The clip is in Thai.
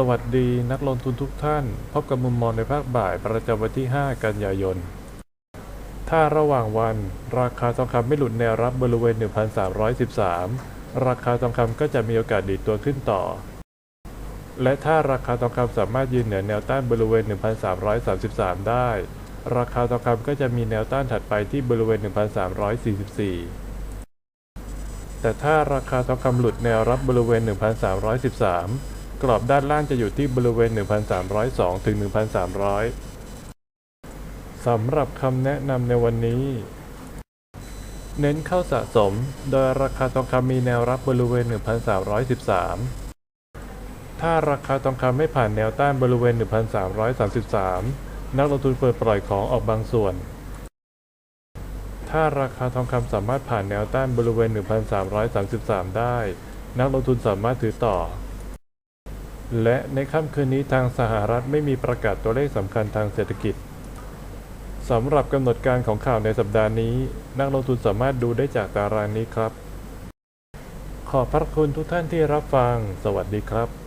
สวัสดีนักลงทุนทุกท่าน พบกับมุมมองในภาคบ่ายประจำวันที่ 5 กันยายน ถ้าระหว่างวันราคาทองคำไม่หลุดแนวรับบริเวณ 1,313 ราคาทองคำก็จะมีโอกาสดีดตัวขึ้นต่อ และถ้าราคาทองคำสามารถยืนเหนือแนวต้านบริเวณ 1,333 ได้ ราคาทองคำก็จะมีแนวต้านถัดไปที่บริเวณ 1,344แต่ถ้าราคาทองคำหลุดแนวรับบริเวณ 1,313 กรอบด้านล่างจะอยู่ที่บริเวณ 1,302 ถึง 1,300 สำหรับคำแนะนำในวันนี้ เน้นเข้าสะสม โดยราคาทองคำมีแนวรับบริเวณ 1,313 ถ้าราคาทองคำไม่ผ่านแนวต้านบริเวณ 1,333 นักลงทุนเปิดปล่อยของออกบางส่วน ถ้าราคาทองคำสามารถผ่านแนวต้านบริเวณ 1,333 ได้ นักลงทุนสามารถถือต่อ และในค่ำคืนนี้ทางสหรัฐไม่มีประกาศตัวเลขสำคัญทางเศรษฐกิจสำหรับกำหนดการของข่าวในสัปดาห์นี้ นักลงทุนสามารถดูได้จากตารางนี้ครับ ขอบพระคุณทุกท่านที่รับฟัง สวัสดีครับ